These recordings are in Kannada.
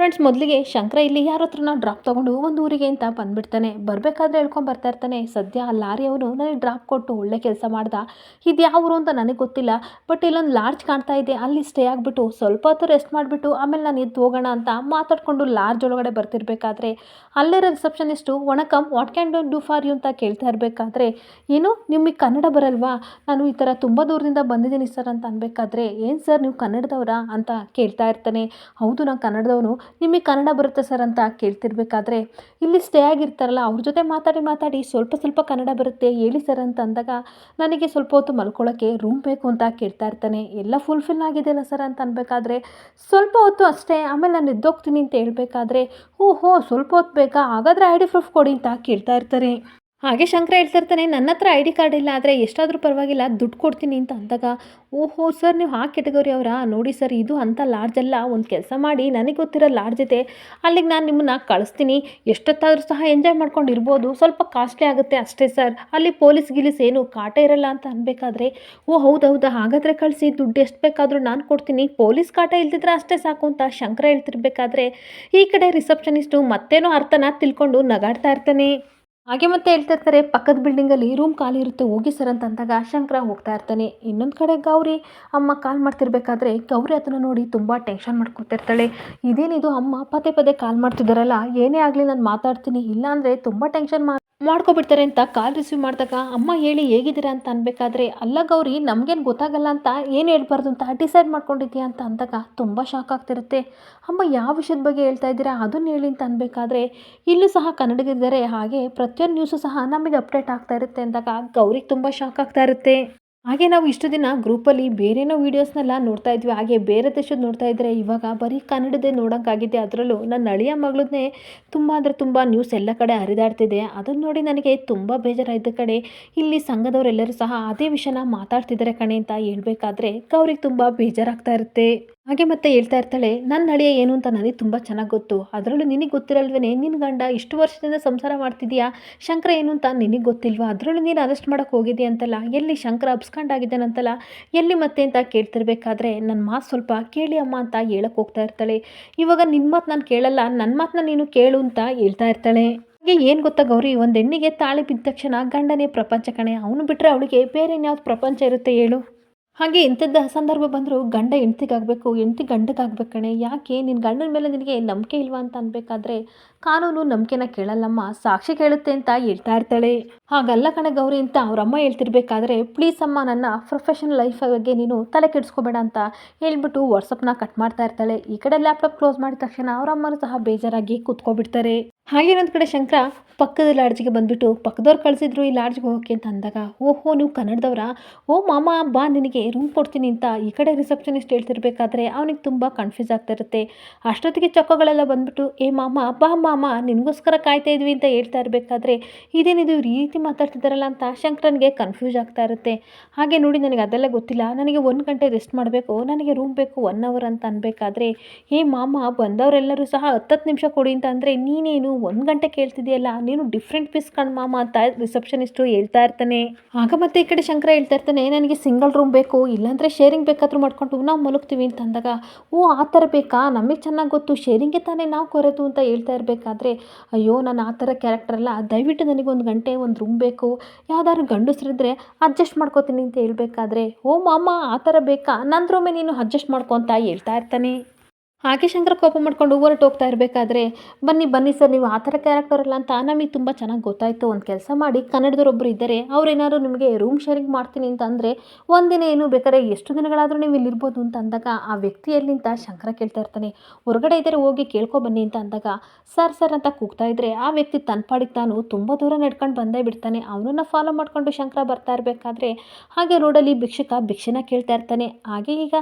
ಫ್ರೆಂಡ್ಸ್ ಮೊದಲಿಗೆ ಶಂಕರ ಇಲ್ಲಿ ಯಾರ ಹತ್ರನ ಡ್ರಾಪ್ ತೊಗೊಂಡು ಒಂದು ಊರಿಗೆ ಅಂತ ಬಂದುಬಿಡ್ತಾನೆ. ಬರಬೇಕಾದ್ರೆ ಹೇಳ್ಕೊಂಡು ಬರ್ತಾ ಇರ್ತಾನೆ. ಸದ್ಯ ಆ ಲಾರಿ ಅವನು ನನಗೆ ಡ್ರಾಪ್ ಕೊಟ್ಟು ಒಳ್ಳೆ ಕೆಲಸ ಮಾಡ್ದ. ಇದು ಯಾವ ಊರು ಅಂತ ನನಗೆ ಗೊತ್ತಿಲ್ಲ. ಬಟ್ ಇಲ್ಲೊಂದು ಲಾಡ್ಜ್ ಕಾಣ್ತಾ ಇದೆ. ಅಲ್ಲಿ ಸ್ಟೇ ಆಗಿಬಿಟ್ಟು ಸ್ವಲ್ಪ ಹೊತ್ತು ರೆಸ್ಟ್ ಮಾಡಿಬಿಟ್ಟು ಆಮೇಲೆ ನಾನು ಎದ್ದು ಹೋಗೋಣ ಅಂತ ಮಾತಾಡ್ಕೊಂಡು ಲಾರ್ಜ್ ಒಳಗಡೆ ಬರ್ತಿರ್ಬೇಕಾದ್ರೆ. ಅಲ್ಲಿರೋ receptionist welcome what can done do for you ಅಂತ ಕೇಳ್ತಾ ಇರಬೇಕಾದ್ರೆ, ಏನು? ನಿಮಗೆ ಕನ್ನಡ ಬರಲ್ವಾ? ನಾನು ಈ ಥರ ತುಂಬ ದೂರದಿಂದ ಬಂದಿದ್ದೀನಿ ಸರ್ ಅಂತ ಅನ್ಬೇಕಾದ್ರೆ, ಏನು ಸರ್ ನೀವು ಕನ್ನಡದವರಾ? ಅಂತ ಕೇಳ್ತಾ ಇರ್ತಾನೆ. ಹೌದು, ನಾನು ಕನ್ನಡದವನು. ನಿಮಗೆ ಕನ್ನಡ ಬರುತ್ತೆ ಸರ್ ಅಂತ ಕೇಳ್ತಿರ್ಬೇಕಾದ್ರೆ, ಇಲ್ಲಿ ಸ್ಟೇ ಆಗಿರ್ತಾರಲ್ಲ, ಅವ್ರ ಜೊತೆ ಮಾತಾಡಿ ಮಾತಾಡಿ ಸ್ವಲ್ಪ ಸ್ವಲ್ಪ ಕನ್ನಡ ಬರುತ್ತೆ ಹೇಳಿ ಸರ್ ಅಂತ ಅಂದಾಗ ನನಗೆ ಸ್ವಲ್ಪ ಹೊತ್ತು ಮಲ್ಕೊಳ್ಳೋಕ್ಕೆ ರೂಮ್ ಬೇಕು ಅಂತ ಕೇಳ್ತಾ ಇರ್ತಾನೆ. ಎಲ್ಲ ಫುಲ್ಫಿಲ್ ಆಗಿದೆಯಲ್ಲ ಸರ್ ಅಂತ ಅನ್ಬೇಕಾದ್ರೆ, ಸ್ವಲ್ಪ ಹೊತ್ತು ಅಷ್ಟೇ, ಆಮೇಲೆ ನಾನು ಎದ್ದೋಗ್ತೀನಿ ಅಂತ ಹೇಳ್ಬೇಕಾದ್ರೆ ಹೋ ಹೋ ಸ್ವಲ್ಪ ಹೊತ್ತು ಬೇಕಾ? ಹಾಗಾದರೆ ಐ ಡಿ ಪ್ರೂಫ್ ಕೊಡಿ ಅಂತ ಕೇಳ್ತಾ ಇರ್ತಾರೆ. ಹಾಗೆ ಶಂಕರ ಹೇಳ್ತಾ ಇರ್ತಾನೆ ನನ್ನ ಹತ್ರ ಐ ಡಿ ಕಾರ್ಡ್ ಇಲ್ಲ, ಆದರೆ ಎಷ್ಟಾದರೂ ಪರವಾಗಿಲ್ಲ, ದುಡ್ಡು ಕೊಡ್ತೀನಿ ಅಂತ ಅಂದಾಗ, ಓಹೋ ಸರ್ ನೀವು ಆ ಕೆಟಗರಿ ಅವರಾ? ನೋಡಿ ಸರ್ ಇದು ಅಂಥ ಲಾಡ್ಜ್ ಅಲ್ಲ, ಒಂದು ಕೆಲಸ ಮಾಡಿ, ನನಗೆ ಗೊತ್ತಿರೋ ಲಾಡ್ಜ್ ಇದೆ. ಅಲ್ಲಿಗೆ ನಾನು ನಿಮ್ಮನ್ನ ಕಳಿಸ್ತೀನಿ. ಎಷ್ಟೊತ್ತಾದರೂ ಸಹ ಎಂಜಾಯ್ ಮಾಡ್ಕೊಂಡು ಇರ್ಬೋದು. ಸ್ವಲ್ಪ ಕಾಸ್ಟ್ಲಿ ಆಗುತ್ತೆ ಅಷ್ಟೇ ಸರ್ ಅಲ್ಲಿ ಪೊಲೀಸ್ ಗಿಲೀಸ್ ಏನು ಕಾಟ ಇರಲ್ಲ ಅಂತ ಅನ್ಬೇಕಾದ್ರೆ, ಓ ಹೌದೌದಾ ಹಾಗಾದರೆ ಕಳಿಸಿ, ದುಡ್ಡು ಎಷ್ಟು ಬೇಕಾದರೂ ನಾನು ಕೊಡ್ತೀನಿ. ಪೊಲೀಸ್ ಕಾಟ ಇಲ್ದಿದ್ರೆ ಅಷ್ಟೇ ಸಾಕು ಅಂತ ಶಂಕರ ಹೇಳ್ತಿರ್ಬೇಕಾದ್ರೆ, ಈ ಕಡೆ ರಿಸೆಪ್ಷನಿಸ್ಟು ಮತ್ತೇನೋ ಅರ್ಥನ ತಿಳ್ಕೊಂಡು ನಗಾಡ್ತಾ ಇರ್ತಾನೆ. ಹಾಗೆ ಮತ್ತೆ ಹೇಳ್ತಾ ಇರ್ತಾರೆ, ಪಕ್ಕದ ಬಿಲ್ಡಿಂಗಲ್ಲಿ ರೂಮ್ ಖಾಲಿ ಇರುತ್ತೆ, ಹೋಗಿ ಸರ್ ಅಂತ ಅಂದಾಗ ಶಂಕರ ಹೋಗ್ತಾ ಇರ್ತಾನೆ. ಇನ್ನೊಂದು ಕಡೆ ಗೌರಿ ಅಮ್ಮ ಕಾಲ್ ಮಾಡ್ತಿರ್ಬೇಕಾದ್ರೆ ಗೌರಿ ಅದನ್ನು ನೋಡಿ ತುಂಬ ಟೆನ್ಷನ್ ಮಾಡ್ಕೊತಿರ್ತಾಳೆ ಇದೇನಿದು ಅಮ್ಮ ಪದೇ ಪದೇ ಕಾಲ್ ಮಾಡ್ತಿದ್ದಾರಲ್ಲ ಏನೇ ಆಗಲಿ ನಾನು ಮಾತಾಡ್ತೀನಿ ಇಲ್ಲಾಂದರೆ ತುಂಬ ಟೆನ್ಷನ್ ಮಾಡ್ಕೊಬಿಡ್ತಾರೆ ಅಂತ ಕಾಲ್ ರಿಸೀವ್ ಮಾಡಿದಾಗ, ಅಮ್ಮ ಹೇಳಿ ಹೇಗಿದ್ದೀರಾ ಅಂತ ಅನ್ಬೇಕಾದ್ರೆ, ಅಲ್ಲ ಗೌರಿ, ನಮಗೇನು ಗೊತ್ತಾಗಲ್ಲ ಅಂತ, ಏನು ಹೇಳ್ಬಾರ್ದು ಅಂತ ಡಿಸೈಡ್ ಮಾಡ್ಕೊಂಡಿದ್ಯಾ ಅಂತ ಅಂದಾಗ ತುಂಬ ಶಾಕ್ ಆಗ್ತಿರುತ್ತೆ. ಅಮ್ಮ, ಯಾವ ವಿಷಯದ ಬಗ್ಗೆ ಹೇಳ್ತಾ ಇದ್ದೀರಾ? ಅದನ್ನು ಹೇಳಿ ಅಂತ ಅನ್ಬೇಕಾದ್ರೆ, ಇಲ್ಲೂ ಸಹ ಕನ್ನಡಿಗರಿದ್ದಾರೆ, ಹಾಗೆ ಪ್ರತಿಯೊಂದು ನ್ಯೂಸು ಸಹ ನಮಗೆ ಅಪ್ಡೇಟ್ ಆಗ್ತಾ ಇರುತ್ತೆ ಅಂದಾಗ ಗೌರಿಗೆ ತುಂಬ ಶಾಕ್ ಆಗ್ತಾ ಇರುತ್ತೆ. ಹಾಗೆ ನಾವು ಇಷ್ಟು ದಿನ ಗ್ರೂಪಲ್ಲಿ ಬೇರೇನೋ ವೀಡಿಯೋಸ್ನೆಲ್ಲ ನೋಡ್ತಾ ಇದ್ವಿ. ಹಾಗೆ ಬೇರೆ ದೇಶದ ನೋಡ್ತಾ ಇದ್ದರೆ ಇವಾಗ ಬರೀ ಕನ್ನಡದೇ ನೋಡೋಕ್ಕಾಗಿದೆ ಅದರಲ್ಲೂ ನನ್ನ ಅಳಿಯ ಮಗಳನ್ನೇ ತುಂಬ ಅಂದರೆ ತುಂಬ ನ್ಯೂಸ್ ಎಲ್ಲ ಕಡೆ ಹರಿದಾಡ್ತಿದೆ. ಅದನ್ನು ನೋಡಿ ನನಗೆ ತುಂಬ ಬೇಜಾರಾಯಿತು ಕಡೆ ಇಲ್ಲಿ ಸಂಘದವರೆಲ್ಲರೂ ಸಹ ಅದೇ ವಿಷಯನ ಮಾತಾಡ್ತಿದ್ದಾರೆ ಕಣೆ ಅಂತ ಹೇಳಬೇಕಾದ್ರೆ ಅವ್ರಿಗೆ ತುಂಬ ಬೇಜಾರಾಗ್ತಾ ಇರುತ್ತೆ. ಹಾಗೆ ಮತ್ತೆ ಹೇಳ್ತಾ ಇರ್ತಾಳೆ ನನ್ನ ಅಳಿಯ ಏನು ಅಂತ ನನಗೆ ತುಂಬ ಚೆನ್ನಾಗಿ ಗೊತ್ತು. ಅದರಲ್ಲೂ ನಿನಗೆ ಗೊತ್ತಿರಲ್ವೇ ನಿನ್ನ ಗಂಡ ಇಷ್ಟು ವರ್ಷದಿಂದ ಸಂಸಾರ ಮಾಡ್ತಿದ್ಯಾ? ಶಂಕರ ಏನು ಅಂತ ನಿನಗೆ ಗೊತ್ತಿಲ್ವಾ? ಅದರಲ್ಲೂ ನೀನು ಅರೆಸ್ಟ್ ಮಾಡೋಕ್ಕೆ ಹೋಗಿದ್ದೆ ಅಂತಲ್ಲ? ಎಲ್ಲಿ ಶಂಕರ ಅಬ್ಸ್ಕೊಂಡಾಗಿದ್ದಾನಂತಲ್ಲ ಎಲ್ಲಿ ಮತ್ತೆ ಅಂತ ಕೇಳ್ತಿರ್ಬೇಕಾದ್ರೆ ನನ್ನ ಮಾತು ಸ್ವಲ್ಪ ಕೇಳಿ ಅಮ್ಮ ಅಂತ ಹೇಳಕ್ಕೆ ಹೋಗ್ತಾ ಇರ್ತಾಳೆ. ಇವಾಗ ನಿನ್ನ ಮಾತು ನಾನು ಕೇಳಲ್ಲ ನನ್ನ ಮಾತನ್ನ ನೀನು ಕೇಳು ಅಂತ ಹೇಳ್ತಾ ಇರ್ತಾಳೆ. ಹಾಗೆ ಏನು ಗೊತ್ತಾ ಗೌರಿ, ಒಂದು ಹೆಣ್ಣಿಗೆ ತಾಳಿ ಬಿದ್ದ ತಕ್ಷಣ ಗಂಡನೇ ಪ್ರಪಂಚ ಕಣೆ. ಅವನು ಬಿಟ್ಟರೆ ಅವಳಿಗೆ ಬೇರೆ ಇನ್ಯಾವ್ದು ಪ್ರಪಂಚ ಇರುತ್ತೆ ಹೇಳು. ಹಾಗೆ ಇಂಥದ್ದು ಸಂದರ್ಭ ಬಂದರೂ ಗಂಡ ಹೆಂಡ್ತಿಗಾಗಬೇಕು, ಹೆಂಡ್ತಿ ಗಂಡಗಾಗ್ಬೇಕು ಕಣೆ. ಯಾಕೆ? ನಿನ್ನ ಗಂಡನ ಮೇಲೆ ನಿನಗೆ ನಂಬಿಕೆ ಇಲ್ವಾ ಅಂತ ಅನ್ಬೇಕಾದ್ರೆ ಕಾನೂನು ನಂಬಿಕೆನ ಕೇಳಲ್ಲಮ್ಮ. ಸಾಕ್ಷಿ ಕೇಳುತ್ತೆ ಅಂತ ಹೇಳ್ತಾ ಇರ್ತಾಳೆ. ಹಾಗಲ್ಲ ಕಣೆ ಗೌರಿ ಅಂತ ಅವರಮ್ಮ ಹೇಳ್ತಿರ್ಬೇಕಾದ್ರೆ, ಪ್ಲೀಸ್ ಅಮ್ಮ, ನನ್ನ ಪ್ರೊಫೆಷನಲ್ ಲೈಫ್ ಬಗ್ಗೆ ನೀನು ತಲೆ ಕೆಡಿಸ್ಕೋಬೇಡ ಅಂತ ಹೇಳ್ಬಿಟ್ಟು ವಾಟ್ಸಪ್ನ ಕಟ್ ಮಾಡ್ತಾ ಇರ್ತಾಳೆ. ಈ ಕಡೆ ಲ್ಯಾಪ್ಟಾಪ್ ಕ್ಲೋಸ್ ಮಾಡಿದ ತಕ್ಷಣ ಅವರಮ್ಮನೂ ಸಹ ಬೇಜಾರಾಗಿ ಕೂತ್ಕೊಬಿಡ್ತಾರೆ. ಹಾಗೆ ಕಡೆ ಶಂಕರ ಪಕ್ಕದ ಲಾಡ್ಜಿಗೆ ಬಂದುಬಿಟ್ಟು ಪಕ್ಕದವ್ರು ಕಳಿಸಿದ್ರು ಈ ಲಾಡ್ಜ್ಗೆ ಹೋಗೋಕೆ ಅಂತ ಅಂದಾಗ, ಓಹೋ ನೀವು ಕನ್ನಡದವರಾ? ಓ ಮಾಮ, ಬಾ ನಿನಗೆ ರೂಮ್ ಕೊಡ್ತೀನಿ ಅಂತ ಈ ಕಡೆ ರಿಸೆಪ್ಷನಿಸ್ಟ್ ಹೇಳ್ತಿರ್ಬೇಕಾದ್ರೆ ಅವನಿಗೆ ತುಂಬ ಕನ್ಫ್ಯೂಸ್ ಆಗ್ತಾ ಇರುತ್ತೆ. ಅಷ್ಟೊತ್ತಿಗೆ ಚೊಕ್ಕಗಳೆಲ್ಲ ಬಂದ್ಬಿಟ್ಟು, ಏ ಮಾಮ, ಬಾ ಮಾಮ, ನಿನಗೋಸ್ಕರ ಕಾಯ್ತಾ ಇದ್ವಿ ಅಂತ ಹೇಳ್ತಾ ಇರಬೇಕಾದ್ರೆ ಇದೇನಿದು ಈ ರೀತಿ ಮಾತಾಡ್ತಿದ್ದಾರಲ್ಲ ಅಂತ ಶಂಕರನಿಗೆ ಕನ್ಫ್ಯೂಸ್ ಆಗ್ತಾ ಇರುತ್ತೆ. ಹಾಗೆ ನೋಡಿ ನನಗೆ ಅದೆಲ್ಲ ಗೊತ್ತಿಲ್ಲ. ನನಗೆ ಒಂದು ಗಂಟೆ ರೆಸ್ಟ್ ಮಾಡಬೇಕು, ನನಗೆ ರೂಮ್ ಬೇಕು ಒನ್ ಅವರ್ ಅಂತ ಅನ್ಬೇಕಾದ್ರೆ, ಏ ಮಾಮ, ಬಂದವರೆಲ್ಲರೂ ಸಹ ಹತ್ತತ್ತು ನಿಮಿಷ ಕೊಡಿ ಅಂತ ಅಂದರೆ ನೀನೇನು ಒಂದು ಗಂಟೆ ಕೇಳ್ತಿದೆಯಲ್ಲ, ನೀನು ಡಿಫ್ರೆಂಟ್ ಪೀಸ್ ಮಾಮ ಅಂತ ರಿಸೆಪ್ಷನಿಸ್ಟು ಹೇಳ್ತಾ ಇರ್ತಾನೆ. ಆಗ ಮತ್ತೆ ಈ ಕಡೆ ಶಂಕರ ಹೇಳ್ತಾ ಇರ್ತಾನೆ, ನನಗೆ ಸಿಂಗಲ್ ರೂಮ್ ಬೇಕು, ಇಲ್ಲಾಂದರೆ ಶೇರಿಂಗ್ ಬೇಕಾದರೂ ಮಾಡ್ಕೊಂಡು ನಾವು ಮಲಗ್ತೀವಿ ಅಂತ ಅಂದಾಗ, ಓ, ಆ ಥರ ಬೇಕಾ? ನಮಗೆ ಚೆನ್ನಾಗಿ ಗೊತ್ತು ಶೇರಿಂಗ್ಗೆ ತಾನೇ ನಾವು ಕೊರೋದು ಅಂತ ಹೇಳ್ತಾ ಇರಬೇಕಾದ್ರೆ, ಅಯ್ಯೋ, ನಾನು ಆ ಥರ ಕ್ಯಾರೆಕ್ಟರ್ ಅಲ್ಲ, ದಯವಿಟ್ಟು ನನಗೆ ಒಂದು ಗಂಟೆ ಒಂದು ರೂಮ್ ಬೇಕು. ಯಾವ್ದಾದ್ರು ಗಂಡಸ್ರಿದ್ರೆ ಅಡ್ಜಸ್ಟ್ ಮಾಡ್ಕೋತೀನಿ ಅಂತ ಹೇಳ್ಬೇಕಾದ್ರೆ, ಓ ಮಾಮ, ಆ ಥರ ಬೇಕಾ? ನನ್ನ ನೀನು ಅಡ್ಜಸ್ಟ್ ಮಾಡ್ಕೊ ಅಂತ ಹೇಳ್ತಾ ಇರ್ತಾನೆ. ಹಾಗೆ ಶಂಕರ ಕೋಪ ಮಾಡ್ಕೊಂಡು ಹೊರಟು ಹೋಗ್ತಾ ಇರಬೇಕಾದ್ರೆ, ಬನ್ನಿ ಬನ್ನಿ ಸರ್, ನೀವು ಆ ಥರ ಕ್ಯಾರೆಕ್ಟರ್ ಅಲ್ಲ ಅಂತ ನಮಗೆ ತುಂಬ ಚೆನ್ನಾಗಿ ಗೊತ್ತಾಯಿತು. ಒಂದು ಕೆಲಸ ಮಾಡಿ ಕನ್ನಡದವರೊಬ್ಬರು ಇದ್ದಾರೆ ಅವ್ರೇನಾದ್ರು ನಿಮಗೆ ರೂಮ್ ಶೇರಿಂಗ್ ಮಾಡ್ತೀನಿ ಅಂತ ಅಂದರೆ, ಒಂದಿನ ಏನು ಬೇಕಾದ್ರೆ ಎಷ್ಟು ದಿನಗಳಾದರೂ ನೀವು ಇಲ್ಲಿರ್ಬೋದು ಅಂತ ಅಂದಾಗ, ಆ ವ್ಯಕ್ತಿ ಎಲ್ಲಿಂತ ಶಂಕರ ಕೇಳ್ತಾ ಇರ್ತಾನೆ, ಹೊರಗಡೆ ಇದ್ದರೆ ಹೋಗಿ ಕೇಳ್ಕೊ ಬನ್ನಿ ಅಂತ ಅಂದಾಗ, ಸರ್ ಸರ್ ಅಂತ ಕೂಗ್ತಾ ಇದ್ದರೆ ಆ ವ್ಯಕ್ತಿ ತನ್ನ ಪಾಡಿಗೆ ತಾನು ತುಂಬ ದೂರ ನಡ್ಕೊಂಡು ಬಂದೇ ಬಿಡ್ತಾನೆ. ಅವನನ್ನು ಫಾಲೋ ಮಾಡಿಕೊಂಡು ಶಂಕರ ಬರ್ತಾ ಇರಬೇಕಾದ್ರೆ, ಹಾಗೆ ರೋಡಲ್ಲಿ ಭಿಕ್ಷಕ ಭಿಕ್ಷೆನ ಕೇಳ್ತಾ ಇರ್ತಾನೆ. ಹಾಗೆ ಈಗ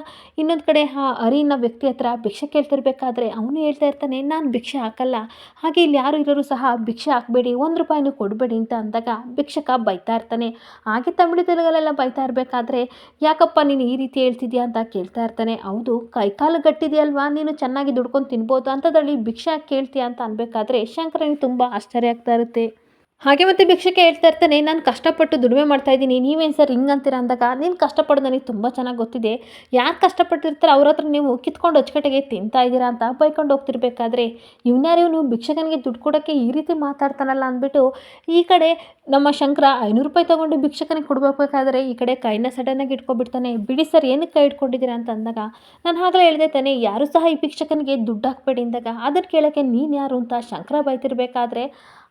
ಇನ್ನೊಂದು ಕಡೆ, ಆ ಅರಿನ ವ್ಯಕ್ತಿ ಹತ್ರ ಭಿಕ್ಷೆ ಕೇಳ್ತಿರ್ಬೇಕಾದ್ರೆ ಅವನು ಹೇಳ್ತಾ ಇರ್ತಾನೆ, ನಾನು ಭಿಕ್ಷೆ ಹಾಕಲ್ಲ. ಹಾಗೆ ಇಲ್ಲಿ ಯಾರು ಇರೋರು ಸಹ ಭಿಕ್ಷೆ ಹಾಕಬೇಡಿ, ಒಂದು ರೂಪಾಯಿನೂ ಕೊಡಬೇಡಿ ಅಂತ ಅಂದಾಗ ಭಿಕ್ಷಕ ಬೈತಾ ಇರ್ತಾನೆ. ಹಾಗೆ ತಮಿಳು ತೆಲುಗಲ್ಲೆಲ್ಲ ಬೈತಾ ಇರಬೇಕಾದ್ರೆ, ಯಾಕಪ್ಪ ನೀನು ಈ ರೀತಿ ಹೇಳ್ತಿದ್ಯಾ? ಅಂತ ಕೇಳ್ತಾ ಇರ್ತಾನೆ. ಹೌದು, ಕೈಕಾಲು ಗಟ್ಟಿದೆಯಲ್ವಾ? ನೀನು ಚೆನ್ನಾಗಿ ದುಡ್ಕೊಂಡು ತಿನ್ಬೋದು ಅಂಥದ್ರಲ್ಲಿ ಭಿಕ್ಷೆ ಕೇಳ್ತೀಯ? ಅಂತ ಅನ್ಬೇಕಾದ್ರೆ ಶಂಕರನಿಗೆ ತುಂಬ ಆಶ್ಚರ್ಯ ಆಗ್ತಾ ಇರುತ್ತೆ. ಹಾಗೆ ಮತ್ತೆ ಭಿಕ್ಷಕ್ಕೆ ಹೇಳ್ತಾ ಇರ್ತಾನೆ, ನಾನು ಕಷ್ಟಪಟ್ಟು ದುಡಿಮೆ ಮಾಡ್ತಾ ಇದ್ದೀನಿ, ನೀವೇನು ಸರ್ ಹಿಂಗೆ ಅಂತೀರ? ಅಂದಾಗ, ನೀನು ಕಷ್ಟಪಡೋದು ನನಗೆ ತುಂಬ ಚೆನ್ನಾಗಿ ಗೊತ್ತಿದೆ. ಯಾರು ಕಷ್ಟಪಟ್ಟಿರ್ತಾರೆ ಅವ್ರ ಹತ್ರ ನೀವು ಕಿತ್ಕೊಂಡು ಅಚ್ಚುಕಟ್ಟೆಗೆ ತಿಂತಾ ಇದ್ದೀರಾ ಅಂತ ಬೈಕೊಂಡು ಹೋಗ್ತಿರ್ಬೇಕಾದ್ರೆ, ಇವನ್ಯಾರು ನೀವು ಭಿಕ್ಷಕನಿಗೆ ದುಡ್ಡು ಕೊಡೋಕ್ಕೆ ಈ ರೀತಿ ಮಾತಾಡ್ತಾನಲ್ಲ ಅಂದ್ಬಿಟ್ಟು, ಈ ಕಡೆ ನಮ್ಮ ಶಂಕರ ಐನೂರು ರೂಪಾಯಿ ತೊಗೊಂಡು ಭಿಕ್ಷಕನಿಗೆ ಕೊಡ್ಬೇಕಾದ್ರೆ ಈ ಕಡೆ ಕೈನ ಸಡನ್ನಾಗಿ ಇಟ್ಕೊಬಿಡ್ತಾನೆ, ಬಿಡಿ ಸರ್ ಏನಕ್ಕೆ ಕೈ ಇಟ್ಕೊಂಡಿದ್ದೀರಾ? ಅಂತ ಅಂದಾಗ, ನಾನು ಆಗಲೇ ಹೇಳಿದೆ ತಾನೆ, ಯಾರು ಸಹ ಈ ಭಿಕ್ಷಕನಿಗೆ ದುಡ್ಡು ಹಾಕ್ಬೇಡಿ ಅಂದಾಗ ಅದನ್ನು ಕೇಳೋಕ್ಕೆ ನೀನು ಯಾರು ಅಂತ Shankara ಬೈತಿರ್ಬೇಕಾದ್ರೆ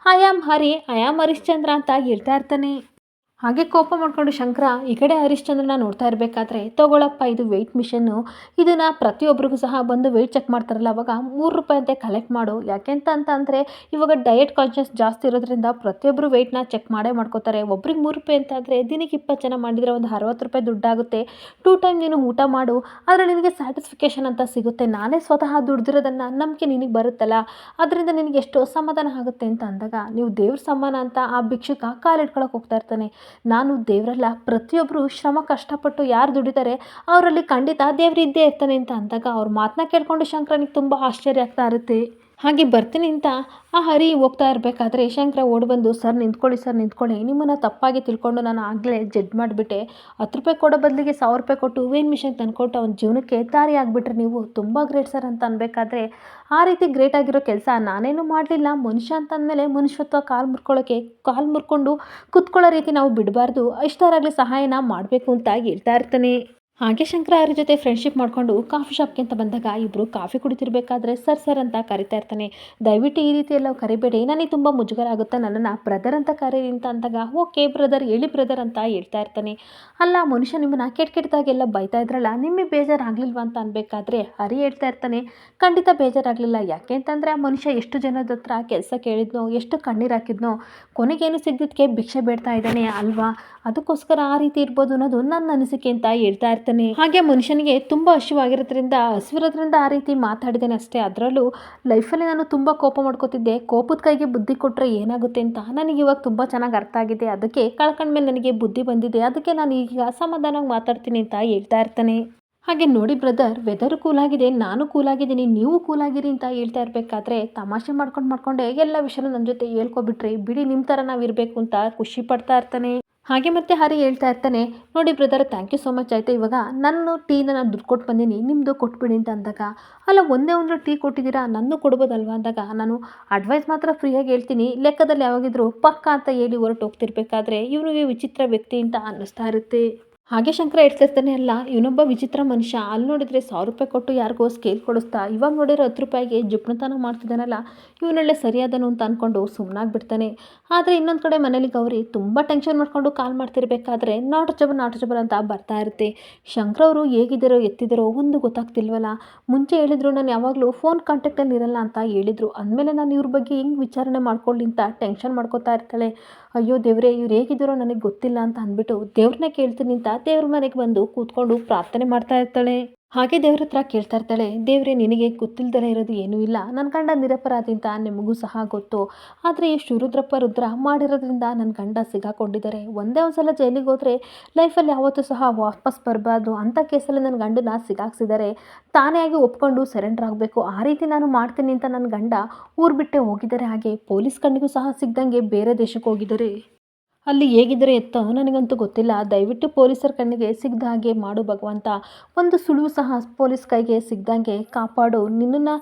I am Hari I am Harishchandra ಅಂತ ಹೇಳ್ತಾ ಇರ್ತಾನೆ. ಹಾಗೆ ಕೋಪ ಮಾಡಿಕೊಂಡು ಶಂಕರ ಈ ಕಡೆ ಹರಿಶ್ಚಂದ್ರನ ನೋಡ್ತಾ ಇರಬೇಕಾದ್ರೆ ತಗೊಳಪ್ಪ, ಇದು ವೆಯ್ಟ್ ಮಿಷನ್ನು ಇದನ್ನು ಪ್ರತಿಯೊಬ್ಬರಿಗೂ ಸಹ ಬಂದು ವೆಯ್ಟ್ ಚೆಕ್ ಮಾಡ್ತಾರಲ್ಲ, ಅವಾಗ ಮೂರು ರೂಪಾಯಿ ಅಂತೆ ಕಲೆಕ್ಟ್ ಮಾಡು. ಯಾಕೆಂತ ಅಂತ ಅಂದರೆ, ಇವಾಗ ಡಯಟ್ ಕಾನ್ಷಿಯಸ್ ಜಾಸ್ತಿ ಇರೋದ್ರಿಂದ ಪ್ರತಿಯೊಬ್ಬರು ವೆಯ್ಟ್ನ ಚೆಕ್ ಮಾಡೇ ಮಾಡ್ಕೋತಾರೆ. ಒಬ್ರಿಗೆ ಮೂರು ರೂಪಾಯಿ ಅಂತ ಆದರೆ ದಿನಕ್ಕೆ ಇಪ್ಪತ್ತು ಜನ ಮಾಡಿದರೆ ಒಂದು ಅರವತ್ತು ರೂಪಾಯಿ ದುಡ್ಡಾಗುತ್ತೆ. ಟೂ ಟೈಮ್ ನೀನು ಊಟ ಮಾಡು ಆದರೆ ನಿನಗೆ ಸ್ಯಾಟಿಸ್ಫಿಕೇಷನ್ ಅಂತ ಸಿಗುತ್ತೆ. ನಾನೇ ಸ್ವತಃ ದುಡ್ದಿರೋದನ್ನು ನಂಬಿಕೆ ನಿನಗೆ ಬರುತ್ತಲ್ಲ. ಅದರಿಂದ ನಿನಗೆ ಎಷ್ಟು ಸಮಾಧಾನ ಆಗುತ್ತೆ ಅಂತ ಅಂದಾಗ, ನೀವು ದೇವ್ರ ಸಮಾನ ಅಂತ ಆ ಭಿಕ್ಷುಕ ಕಾಲಿಟ್ಕೊಳಕ್ಕೆ ಹೋಗ್ತಾ ಇರ್ತಾನೆ. ನಾನು ದೇವರಲ್ಲ ಪ್ರತಿಯೊಬ್ಬರು ಶ್ರಮ ಕಷ್ಟಪಟ್ಟು ಯಾರು ದುಡಿತಾರೆ, ಅವರಲ್ಲಿ ಖಂಡಿತ ದೇವ್ರು ಇದ್ದೇ ಇರ್ತಾನೆ ಅಂತ ಅಂದಾಗ ಅವ್ರ ಮಾತನ್ನ ಕೇಳಿಕೊಂಡು ಶಂಕರನಿಗೆ ತುಂಬ ಆಶ್ಚರ್ಯ ಆಗ್ತಾ ಇರುತ್ತೆ. ಹಾಗೆ ಬರ್ತೀನಿ ಅಂತ ಆ ಹರಿ ಹೋಗ್ತಾ ಇರಬೇಕಾದ್ರೆ ಶಂಕರ ಓಡಿ ಬಂದು, ಸರ್ ನಿಂತ್ಕೊಳ್ಳಿ ಸರ್ ನಿಂತ್ಕೊಳ್ಳಿ. ನಿಮ್ಮನ್ನು ತಪ್ಪಾಗಿ ತಿಳ್ಕೊಂಡು ನಾನು ಆಗಲೇ ಜಡ್ಜ್ ಮಾಡಿಬಿಟ್ಟೆ. ಹತ್ತು ರೂಪಾಯಿ ಕೊಡೋ ಬದಲಿಗೆ ಸಾವಿರ ರೂಪಾಯಿ ಕೊಟ್ಟು ವೇನ್ ಮಿಷನ್ ತಂದುಕೊಟ್ಟು ಅವ್ನ ಜೀವನಕ್ಕೆ ದಾರಿ ಆಗಿಬಿಟ್ರೆ ನೀವು. ತುಂಬ ಗ್ರೇಟ್, ಸರ್ ಅಂತ ಅನ್ಬೇಕಾದ್ರೆ ಆ ರೀತಿ ಗ್ರೇಟ್ ಆಗಿರೋ ಕೆಲಸ ನಾನೇನು ಮಾಡಲಿಲ್ಲ. ಮನುಷ್ಯ ಅಂತ ಅಂದಮೇಲೆ ಮನುಷ್ಯತ್ವ ಕಾಲು ಮುರ್ಕೊಳ್ಳೋಕೆ, ಕಾಲು ಮುರ್ಕೊಂಡು ಕುತ್ಕೊಳ್ಳೋ ರೀತಿ ನಾವು ಬಿಡಬಾರ್ದು. ಇಷ್ಟರಾಗಲಿ ಸಹಾಯನ ಮಾಡಬೇಕು ಅಂತ ಹೇಳ್ತಾ ಇರ್ತಾನೆ. ಹಾಗೆ ಶಂಕರ ಅವ್ರ ಜೊತೆ ಫ್ರೆಂಡ್ಶಿಪ್ ಮಾಡಿಕೊಂಡು ಕಾಫಿ ಶಾಪ್ಗೆ ಅಂತ ಬಂದಾಗ ಇಬ್ಬರು ಕಾಫಿ ಕುಡಿತಿರ್ಬೇಕಾದ್ರೆ, ಸರ್ ಸರ್ ಅಂತ ಕರಿತಾ ಇರ್ತಾನೆ. ದಯವಿಟ್ಟು ಈ ರೀತಿ ಎಲ್ಲ ಕರಿಬೇಡಿ. ನನಗೆ ತುಂಬ ಮುಜುಗರ ಆಗುತ್ತೆ. ನನ್ನನ್ನು ಬ್ರದರ್ ಅಂತ ಕರೀರಿ ಅಂತ ಅಂದಾಗ, ಓಕೆ ಬ್ರದರ್ ಹೇಳಿ ಬ್ರದರ್ ಅಂತ ಹೇಳ್ತಾ ಇರ್ತಾನೆ. ಅಲ್ಲ, ಮನುಷ್ಯ ನಿಮ್ಮನ್ನು ಕೆಟ್ಟ ಕೆಟ್ಟದಾಗೆಲ್ಲ ಬೈತಾ ಇದ್ರಲ್ಲ ನಿಮಗೆ ಬೇಜಾರಾಗಲಿಲ್ವಾ ಅಂತ ಅನ್ಬೇಕಾದ್ರೆ ಹರಿ ಹೇಳ್ತಾ ಇರ್ತಾನೆ. ಖಂಡಿತ ಬೇಜಾರಾಗಲಿಲ್ಲ. ಯಾಕೆ ಅಂತಂದರೆ, ಆ ಮನುಷ್ಯ ಎಷ್ಟು ಜನದ ಹತ್ರ ಕೆಲಸ ಕೇಳಿದ್ನೋ, ಎಷ್ಟು ಕಣ್ಣೀರು ಹಾಕಿದ್ನೋ, ಕೊನೆಗೇನು ಸಿಗ್ದಿದ್ದಕ್ಕೆ ಭಿಕ್ಷೆ ಬೇಡ್ತಾ ಇದ್ದಾನೆ ಅಲ್ವಾ? ಅದಕ್ಕೋಸ್ಕರ ಆ ರೀತಿ ಇರ್ಬೋದು ಅನ್ನೋದು ನನ್ನ ಅನಿಸಿಕೆ ಅಂತ ಹೇಳ್ತಾ ಇರ್ತಾನೆ. ಹಾಗೆ ಮನುಷ್ಯನಿಗೆ ತುಂಬ ಹಸಿವಾಗಿರೋದ್ರಿಂದ, ಹಸಿವಿರೋದ್ರಿಂದ ಆ ರೀತಿ ಮಾತಾಡಿದ್ದೇನೆ ಅಷ್ಟೇ. ಅದರಲ್ಲೂ ಲೈಫಲ್ಲಿ ನಾನು ತುಂಬ ಕೋಪ ಮಾಡ್ಕೋತಿದ್ದೆ. ಕೋಪದ ಕೈಗೆ ಬುದ್ಧಿ ಕೊಟ್ಟರೆ ಏನಾಗುತ್ತೆ ಅಂತ ನನಗೆ ಇವಾಗ ತುಂಬ ಚೆನ್ನಾಗಿ ಅರ್ಥ ಆಗಿದೆ. ಅದಕ್ಕೆ ಕಳ್ಕೊಂಡ್ಮೇಲೆ ನನಗೆ ಬುದ್ಧಿ ಬಂದಿದೆ. ಅದಕ್ಕೆ ನಾನು ಈಗ ಅಸಮಾಧಾನವಾಗಿ ಮಾತಾಡ್ತೀನಿ ಅಂತ ಹೇಳ್ತಾ ಇರ್ತಾನೆ. ಹಾಗೆ ನೋಡಿ ಬ್ರದರ್ ವೆದರ್ ಕೂಲ್ ಆಗಿದೆ. ನಾನು ಕೂಲ್ ಆಗಿದ್ದೀನಿ. ನೀವು ಕೂಲ್ ಆಗಿರಿ ಅಂತ ಹೇಳ್ತಾ ಇರಬೇಕಾದ್ರೆ ತಮಾಷೆ ಮಾಡ್ಕೊಂಡು ಮಾಡ್ಕೊಂಡೆ ಎಲ್ಲ ವಿಷಯನೂ ನನ್ನ ಜೊತೆ ಹೇಳ್ಕೊಬಿಟ್ರಿ, ಬಿಡಿ ನಿಮ್ಮ ಥರ ನಾವು ಇರಬೇಕು ಅಂತ ಖುಷಿ ಪಡ್ತಾ ಇರ್ತಾನೆ. ಹಾಗೆ ಮತ್ತೆ ಹರಿ ಹೇಳ್ತಾ ಇರ್ತಾನೆ, ನೋಡಿ brother thank you so much ಆಯಿತು, ಇವಾಗ ನನ್ನ ಟೀನ ನಾನು ದುಡ್ಡು ಕೊಟ್ಟು ಬಂದೀನಿ ನಿಮ್ಮದು ಕೊಟ್ಬಿಡಿ ಅಂತ ಅಂದಾಗ, ಅಲ್ಲ, ಒಂದೇ ಒಂದು ಟೀ ಕೊಟ್ಟಿದ್ದೀರಾ ನನ್ನ ಕೊಡ್ಬೋದಲ್ವ? ಅಂದಾಗ, ನಾನು ಅಡ್ವೈಸ್ ಮಾತ್ರ ಫ್ರೀಯಾಗಿ ಹೇಳ್ತೀನಿ, ಲೆಕ್ಕದಲ್ಲಿ ಯಾವಾಗಿದ್ರು ಪಕ್ಕ ಅಂತ ಹೇಳಿ ಹೊರಟು ಹೋಗ್ತಿರ್ಬೇಕಾದ್ರೆ ಇವನಿಗೆ ವಿಚಿತ್ರ ವ್ಯಕ್ತಿ ಅಂತ ಅನ್ನಿಸ್ತಾ ಇರುತ್ತೆ. ಹಾಗೆ ಶಂಕರ ಇಡ್ತಿರ್ತಾನೆ ಅಲ್ಲ, ಇವನೊಬ್ಬ ವಿಚಿತ್ರ ಮನುಷ್ಯ. ಅಲ್ಲಿ ನೋಡಿದರೆ ಸಾವಿರ ರೂಪಾಯಿ ಕೊಟ್ಟು ಯಾರಿಗೋ ಸ್ಕೇಲ್ ಕೊಡಿಸ್ತಾ, ಇವಾಗ ನೋಡಿರೋ ಹತ್ತು ರೂಪಾಯಿಗೆ ಜುಪ್ನತನ ಮಾಡ್ತಿದ್ದಾನಲ್ಲ ಇವನೊಳ್ಳೆ ಸರಿಯಾದನು ಅಂತ ಅಂದ್ಕೊಂಡು ಸುಮ್ಮನಾಗ್ಬಿಡ್ತಾನೆ ಆದರೆ ಇನ್ನೊಂದು ಕಡೆ ಮನೇಲಿ ಗೌರಿ ತುಂಬ ಟೆನ್ಷನ್ ಮಾಡ್ಕೊಂಡು ಕಾಲ್ ಮಾಡ್ತಿರ್ಬೇಕಾದ್ರೆ ನಾಟ್ ಚಬಲ್ ನಾಟ್ ಜಬರ್ ಅಂತ ಬರ್ತಾ ಇರುತ್ತೆ. ಶಂಕರ ಅವರು ಹೇಗಿದ್ದಾರೋ, ಎತ್ತಿದ್ದಾರೋ ಒಂದು ಗೊತ್ತಾಗ್ತಿಲ್ವಲ್ಲ. ಮುಂಚೆ ಹೇಳಿದ್ರು ನಾನು ಯಾವಾಗಲೂ ಫೋನ್ ಕಾಂಟ್ಯಾಕ್ಟಲ್ಲಿ ಇರಲ್ಲ ಅಂತ ಹೇಳಿದರು. ಅಂದಮೇಲೆ ನಾನು ಇವ್ರ ಬಗ್ಗೆ ಹೆಂಗೆ ವಿಚಾರಣೆ ಮಾಡ್ಕೊಳ್ಳಿ ಅಂತ ಟೆನ್ಷನ್ ಮಾಡ್ಕೋತಾ ಇರ್ತಾಳೆ. ಅಯ್ಯೋ ದೇವ್ರೆ, ಇವ್ರು ಹೇಗಿದ್ದಾರೋ ನನಗೆ ಗೊತ್ತಿಲ್ಲ ಅಂತ ಅಂದ್ಬಿಟ್ಟು ದೇವ್ರನ್ನ ಕೇಳ್ತೀನಿ ಅಂತ ದೇವ್ರ ಮನೆಗೆ ಬಂದು ಕೂತ್ಕೊಂಡು ಪ್ರಾರ್ಥನೆ ಮಾಡ್ತಾ ಇರ್ತಾಳೆ. ಹಾಗೆ ದೇವ್ರ ಹತ್ರ ಕೇಳ್ತಾ ಇರ್ತಾಳೆ, ದೇವ್ರೆ, ನಿನಗೆ ಗೊತ್ತಿಲ್ದಲೇ ಇರೋದು ಏನೂ ಇಲ್ಲ. ನನ್ನ ಗಂಡ ನಿರಪರಾಧಿ ಅಂತ ನಿಮಗೂ ಸಹ ಗೊತ್ತು. ಆದರೆ ಈ ಶುರುದ್ರಪ್ಪ ರುದ್ರ ಮಾಡಿರೋದ್ರಿಂದ ನನ್ನ ಗಂಡ ಸಿಗಾಕೊಂಡಿದ್ದಾರೆ. ಒಂದೇ ಒಂದು ಸಲ ಜೈಲಿಗೆ ಹೋದರೆ ಲೈಫಲ್ಲಿ ಯಾವತ್ತೂ ಸಹ ವಾಪಸ್ ಬರಬಾರ್ದು ಅಂಥ ಕೇಸಲ್ಲಿ ನನ್ನ ಗಂಡನ ಸಿಗಾಕ್ಸಿದ್ದಾರೆ. ತಾನೇ ಆಗಿ ಒಪ್ಕೊಂಡು ಸರೆಂಡರ್ ಆಗಬೇಕು. ಆ ರೀತಿ ನಾನು ಮಾಡ್ತೀನಿ ಅಂತ ನನ್ನ ಗಂಡ ಊರು ಬಿಟ್ಟೆ ಹೋಗಿದ್ದಾರೆ. ಹಾಗೆ ಪೊಲೀಸ್ ಕಣ್ಣಿಗೂ ಸಹ ಸಿಗ್ದಂಗೆ ಬೇರೆ ದೇಶಕ್ಕೆ ಹೋಗಿದ್ದಾರೆ. ಅಲ್ಲಿ ಹೇಗಿದ್ದರೆ ಎತ್ತೋ ನನಗಂತೂ ಗೊತ್ತಿಲ್ಲ. ದಯವಿಟ್ಟು ಪೊಲೀಸರ ಕಣ್ಣಿಗೆ ಸಿಗ್ದ ಮಾಡು ಭಗವಂತ. ಒಂದು ಸುಳುವು ಸಹ ಪೊಲೀಸ್ ಕೈಗೆ ಸಿಗ್ದಂಗೆ ಕಾಪಾಡು. ನಿನ್ನನ್ನು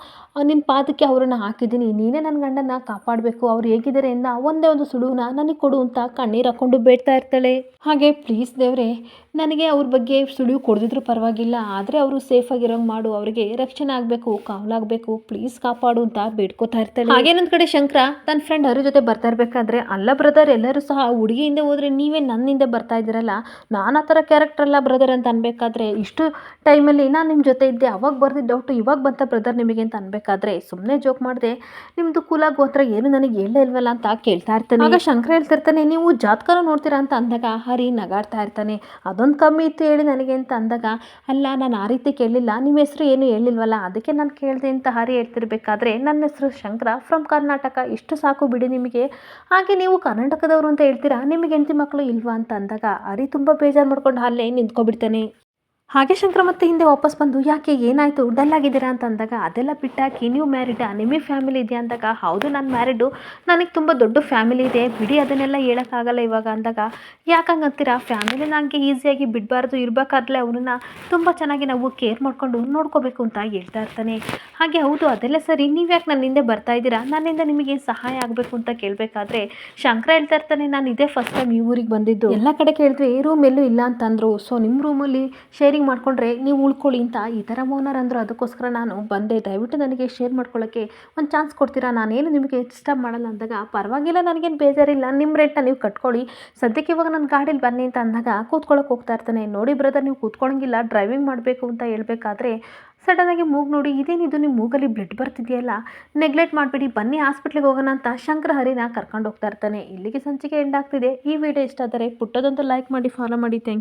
ನಿನ್ನ ಪಾದಕ್ಕೆ ಅವರನ್ನು ಹಾಕಿದ್ದೀನಿ. ನೀನೇ ನನ್ನ ಗಂಡನ ಕಾಪಾಡಬೇಕು. ಅವ್ರು ಹೇಗಿದ್ದಾರೆ ಎಂದ ಒಂದೇ ಒಂದು ಸುಳುವನ್ನ ನನಗೆ ಕೊಡು ಅಂತ ಕಣ್ಣೀರು ಹಾಕ್ಕೊಂಡು ಬೇಡ್ತಾ ಇರ್ತಾಳೆ. ಹಾಗೆ ಪ್ಲೀಸ್ ದೇವ್ರೆ ನನಗೆ ಅವ್ರ ಬಗ್ಗೆ ಸುಳಿವು ಕೊಡದಿದ್ರು ಪರವಾಗಿಲ್ಲ ಆದರೆ ಅವರು ಸೇಫ್ ಆಗಿರೋಂಗೆ ಮಾಡು ಅವರಿಗೆ ರಕ್ಷಣೆ ಆಗಬೇಕು ಕಾವಲಾಗಬೇಕು ಪ್ಲೀಸ್ ಕಾಪಾಡು ಅಂತ ಬೇಡ್ಕೋತಾ ಇರ್ತಾಳೆ. ಹಾಗೆ ನನ್ನ ಕಡೆ ಶಂಕರ ತನ್ನ ಫ್ರೆಂಡ್ ಅವ್ರ ಜೊತೆ ಬರ್ತಾ ಇರಬೇಕಾದ್ರೆ ಅಲ್ಲ ಬ್ರದರ್ ಎಲ್ಲರೂ ಸಹ ಹುಡುಗಿಯಿಂದ ಹೋದರೆ ನೀವೇ ನನ್ನಿಂದ ಬರ್ತಾ ಇದ್ದೀರಲ್ಲ ನಾನು ಆ ಥರ ಕ್ಯಾರೆಕ್ಟರ್ ಅಲ್ಲ ಬ್ರದರ್ ಅಂತ ಅನ್ಬೇಕಾದ್ರೆ ಇಷ್ಟು ಟೈಮಲ್ಲಿ ನಾನು ನಿಮ್ಮ ಜೊತೆ ಇದ್ದೆ ಅವಾಗ ಬರ್ದಿದ್ದ ಡೌಟು ಇವಾಗ ಬಂತ ಬ್ರದರ್ ನಿಮಗೆ ಅಂತ ಅನ್ಬೇಕಾದ್ರೆ ಸುಮ್ಮನೆ ಜೋಕ್ ಮಾಡಿದೆ ನಿಮ್ಮದು ಕುಲ ಗೋತ್ರ ಏನು ನನಗೆ ಹೇಳೇ ಇಲ್ವಲ್ಲ ಅಂತ ಕೇಳ್ತಾ ಇರ್ತಾನೆ. ಆಗ ಶಂಕರ ಹೇಳ್ತಿರ್ತಾನೆ ನೀವು ಜಾತಕನ ನೋಡ್ತೀರಾ ಅಂತ ಅಂದಾಗ ಹರಿ ನಗಾಡ್ತಾ ಇರ್ತಾನೆ ಅದೊಂದು ಅಷ್ಟೊಂದು ಕಮ್ಮಿ ಇತ್ತು ಹೇಳಿ ನನಗೆ ಅಂತ ಅಂದಾಗ, ಅಲ್ಲ ನಾನು ಆ ರೀತಿ ಕೇಳಲಿಲ್ಲ, ನಿಮ್ಮ ಹೆಸರು ಏನು ಹೇಳಿಲ್ವಲ್ಲ, ಅದಕ್ಕೆ ನಾನು ಕೇಳಿದೆ ಅಂತ ಹರಿ ಹೇಳ್ತಿರ್ಬೇಕಾದ್ರೆ ನನ್ನ ಹೆಸರು ಶಂಕರ ಫ್ರಮ್ ಕರ್ನಾಟಕ, ಇಷ್ಟು ಸಾಕು ಬಿಡಿ ನಿಮಗೆ. ಹಾಗೆ ನೀವು ಕರ್ನಾಟಕದವರು ಅಂತ ಹೇಳ್ತೀರಾ, ನಿಮಗೆ ಹೆಂಡತಿ ಮಕ್ಕಳು ಇಲ್ವಾ ಅಂತ ಅಂದಾಗ ಹರಿ ತುಂಬ ಬೇಜಾರು ಮಾಡ್ಕೊಂಡು ಅಲ್ಲೇ ನಿಂತ್ಕೊಬಿಡ್ತಾನೆ. ಹಾಗೆ ಶಂಕರ ಮತ್ತೆ ಹಿಂದೆ ವಾಪಸ್ ಬಂದು, ಯಾಕೆ, ಏನಾಯಿತು? ಡಲ್ ಅಂತ ಅಂದಾಗ, ಅದೆಲ್ಲ ಬಿಟ್ಟಾಕಿ, ನೀವು ಮ್ಯಾರಿಡಾ ನಿಮಗೆ ಫ್ಯಾಮಿಲಿ ಇದೆಯಾ? ಅಂದಾಗ, ಹೌದು, ನಾನು ಮ್ಯಾರಿಡು. ನನಗೆ ತುಂಬ ದೊಡ್ಡ ಫ್ಯಾಮಿಲಿ ಇದೆ. ಬಿಡಿ, ಅದನ್ನೆಲ್ಲ ಹೇಳೋಕ್ಕಾಗಲ್ಲ ಇವಾಗ. ಅಂದಾಗ ಯಾಕಂಗೆ ಅಂತೀರಾ ಫ್ಯಾಮಿಲಿ ನನಗೆ ಈಸಿಯಾಗಿ ಬಿಡಬಾರ್ದು. ಇರಬೇಕಾದ್ಲೆ ಅವನನ್ನ ತುಂಬ ಚೆನ್ನಾಗಿ ನಾವು ಕೇರ್ ಮಾಡಿಕೊಂಡು ನೋಡ್ಕೋಬೇಕು ಅಂತ ಹೇಳ್ತಾ ಇರ್ತಾನೆ. ಹಾಗೆ, ಹೌದು, ಅದೆಲ್ಲ ಸರಿ. ನೀವು ಯಾಕೆ ನನ್ನ ಹಿಂದೆ ಬರ್ತಾ ಇದ್ದೀರಾ? ನನ್ನಿಂದ ನಿಮಗೆ ಸಹಾಯ ಆಗಬೇಕು ಅಂತ ಕೇಳಬೇಕಾದ್ರೆ ಶಂಕರ ಹೇಳ್ತಾ ಇರ್ತಾನೆ, ನಾನು ಇದೇ ಫಸ್ಟ್ ಟೈಮ್ ಈ ಊರಿಗೆ ಬಂದಿದ್ದು. ಎಲ್ಲ ಕಡೆ ಕೇಳಿದ್ವಿ ರೂಮ್ ಎಲ್ಲೂ ಇಲ್ಲ ಅಂತಂದರು. ಸೊ ನಿಮ್ಮ ರೂಮಲ್ಲಿ ಶೇರಿಂಗ್ ಮಾಡ್ಕೊಂಡ್ರೆ ನೀವು ಉಳ್ಕೊಳ್ಳಿ ಅಂತ ಈ ಥರ ಓನರ್ ಅಂದರು ಅದಕ್ಕೋಸ್ಕರ ನಾನು ಬಂದೆ. ದಯವಿಟ್ಟು ನನಗೆ ಶೇರ್ ಮಾಡ್ಕೊಳ್ಳೋಕ್ಕೆ ಒಂದು ಚಾನ್ಸ್ ಕೊಡ್ತೀರಾ? ನಾನೇನು ನಿಮಗೆ ಡಿಸ್ಟರ್ಬ್ ಮಾಡಲ್ಲ ಅಂದಾಗ ಪರವಾಗಿಲ್ಲ, ನನಗೇನು ಬೇಜಾರಿಲ್ಲ. ನಿಮ್ಮ ರೇಟ್ನ ನೀವು ಕಟ್ಕೊಳ್ಳಿ. ಸದ್ಯಕ್ಕೆ ಇವಾಗ ನನ್ನ ಗಾಡೀಲಿ ಬನ್ನಿ ಅಂತ ಅಂದಾಗ ಕೂತ್ಕೊಳ್ಳೋಕೆ ಹೋಗ್ತಾ ಇರ್ತಾನೆ. ನೋಡಿ ಬ್ರದರ್ ನೀವು ಕೂತ್ಕೊಳ್ಳೋಂಗಿಲ್ಲ ಡ್ರೈವಿಂಗ್ ಮಾಡಬೇಕು ಅಂತ ಹೇಳ್ಬೇಕಾದ್ರೆ ಸಡನ್ನಾಗಿ ಮೂಗು ನೋಡಿ ಇದೇನಿದು ನಿಮ್ಮ ಮೂಗಲ್ಲಿ ಬ್ಲಡ್ ಬರ್ತಿದೆಯಲ್ಲ ನೆಗ್ಲೆಕ್ಟ್ ಮಾಡಿಬಿಡಿ. ಬನ್ನಿ ಹಾಸ್ಪಿಟ್ಲಿಗೆ ಹೋಗೋಣ ಅಂತ ಶಂಕರ ಹರಿನ ಕರ್ಕೊಂಡು ಹೋಗ್ತಾ ಇರ್ತಾನೆ. ಇಲ್ಲಿಗೆ ಸಂಚಿಕೆ ಎಂಡ್ ಆಗ್ತಿದೆ. ಈ ವಿಡಿಯೋ ಇಷ್ಟ ಆದರೆ ಪುಟ್ಟದೊಂದು ಲೈಕ್ ಮಾಡಿ ಫಾಲೋ ಮಾಡಿ. ಥ್ಯಾಂಕ್